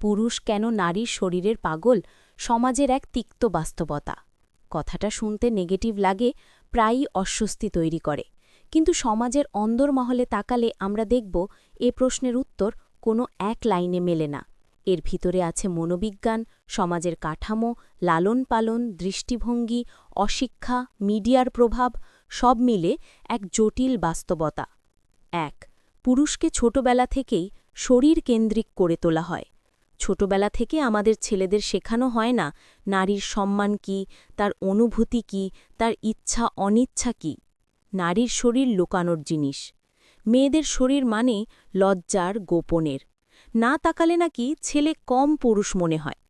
পুরুষ কেন নারীর শরীরের পাগল, সমাজের এক তিক্ত বাস্তবতা? কথাটা শুনতে নেগেটিভ লাগে, প্রায়ই অস্বস্তি তৈরি করে। কিন্তু সমাজের অন্দরমহলে তাকালে আমরা দেখব, এ প্রশ্নের উত্তর কোনো এক লাইনে মেলে না। এর ভিতরে আছে মনোবিজ্ঞান, সমাজের কাঠামো লালন পালন দৃষ্টিভঙ্গি, অশিক্ষা, মিডিয়ার প্রভাব, সব মিলে এক জটিল বাস্তবতা। এক, পুরুষকে ছোটবেলা থেকেই শরীর কেন্দ্রিক করে তোলা হয়। ছোটবেলা থেকে আমাদের ছেলেদের শেখানো হয় না, নারীর সম্মান কি, তার অনুভূতি কি, তার ইচ্ছা অনিচ্ছা কি। নারীর শরীর লোকানোর জিনিস। মেয়েদের শরীর মানে লজ্জার, গোপনের। না তাকালে নাকি ছেলে কম পুরুষ মনে হয়।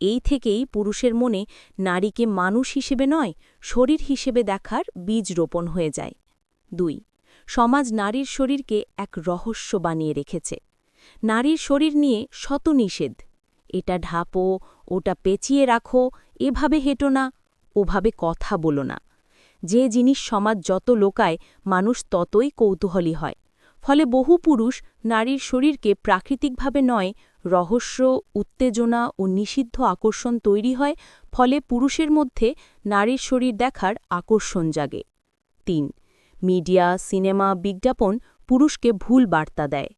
এই থেকেই পুরুষের মনে নারীকে মানুষ হিসেবে নয়, শরীর হিসেবে দেখার বীজ রোপণ হয়ে যায়। দুই, সমাজ নারীর শরীরকে এক রহস্য বানিয়ে রেখেছে। নারীর শরীর নিয়ে শত নিষেধ এটা ঢাপো, ওটা পেঁচিয়ে রাখো, এভাবে হেঁটো না, ওভাবে কথা বলো না। যে জিনিস সমাজ যত লোকায়, মানুষ ততই কৌতূহলী হয়। ফলে বহু পুরুষ নারীর শরীরকে প্রাকৃতিকভাবে নয়, রহস্য, উত্তেজনা ও নিষিদ্ধ আকর্ষণ তৈরি হয়, ফলে পুরুষের মধ্যে নারীর শরীর দেখার আকর্ষণ জাগে। তিন, মিডিয়া, সিনেমা, বিজ্ঞাপন পুরুষকে ভুল বার্তা দেয়।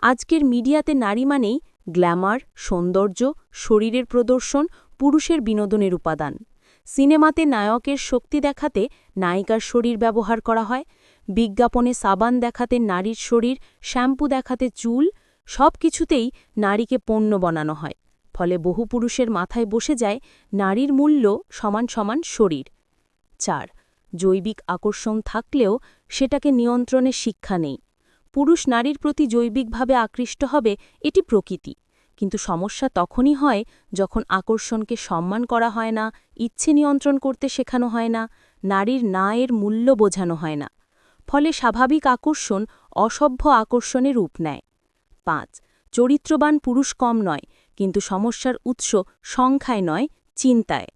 আজকের মিডিয়াতে নারী মানেই গ্ল্যামার, সৌন্দর্য, শরীরের প্রদর্শন, পুরুষের বিনোদনের উপাদান। সিনেমাতে নায়কের শক্তি দেখাতে নায়িকার শরীর ব্যবহার করা হয়, বিজ্ঞাপনে সাবান দেখাতে নারীর শরীর, শ্যাম্পু দেখাতে চুল সব কিছুতেই নারীকে পণ্য বানানো হয়। ফলে বহু পুরুষের মাথায় বসে যায় নারীর মূল্য সমান সমান শরীর। চার, জৈবিক আকর্ষণ থাকলেও সেটাকে নিয়ন্ত্রণে শিক্ষা নেই। পুরুষ নারীর প্রতি জৈবিকভাবে আকৃষ্ট হবে এটি প্রকৃতি। কিন্তু সমস্যা তখনই হয় যখন আকর্ষণকে সম্মান করা হয় না, ইচ্ছে নিয়ন্ত্রণ করতে শেখানো হয় না, নারীর নায়ের মূল্য বোঝানো হয় না। ফলে স্বাভাবিক আকর্ষণ অসভ্য আকর্ষণে রূপ নেয়। পাঁচ, চরিত্রবান পুরুষ কম নয়, কিন্তু সমস্যার উৎস সংখ্যায় নয়, চিন্তায়।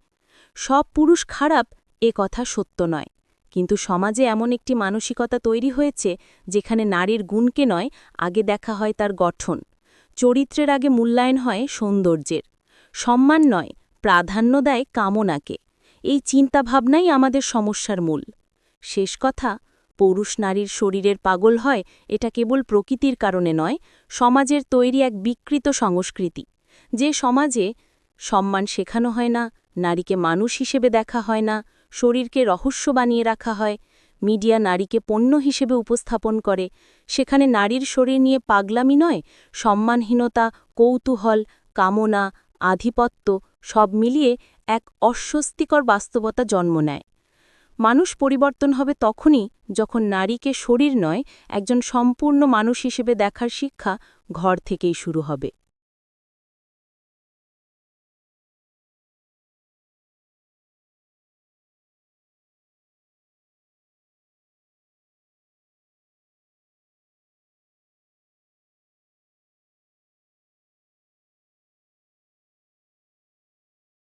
সব পুরুষ খারাপ, এ কথা সত্য নয়। কিন্তু সমাজে এমন একটি মানসিকতা তৈরি হয়েছে যেখানে নারীর গুণকে নয়, আগে দেখা হয় তার গঠন। চরিত্রের আগে মূল্যায়ন হয় সৌন্দর্যের। সম্মান নয়, প্রাধান্য দেয় কামনাকে। এই চিন্তাভাবনাই আমাদের সমস্যার মূল। শেষ কথা, পৌরুষ নারীর শরীরের পাগল হয়, এটা কেবল প্রকৃতির কারণে নয়, সমাজের তৈরি এক বিকৃত সংস্কৃতি। যে সমাজে সম্মান শেখানো হয় না, নারীকে মানুষ হিসেবে দেখা হয় না শরীরকে রহস্য বানিয়ে রাখা হয়। মিডিয়া নারীকে পণ্য হিসেবে উপস্থাপন করে। সেখানে নারীর শরীর নিয়ে পাগলামি নয়, সম্মানহীনতা, কৌতূহল, কামনা, আধিপত্য সব মিলিয়ে এক অস্বস্তিকর বাস্তবতা জন্ম নেয়। মানুষ পরিবর্তন হবে তখনই যখন নারীকে শরীর নয়, একজন সম্পূর্ণ মানুষ হিসেবে দেখার শিক্ষা ঘর থেকেই শুরু হবে।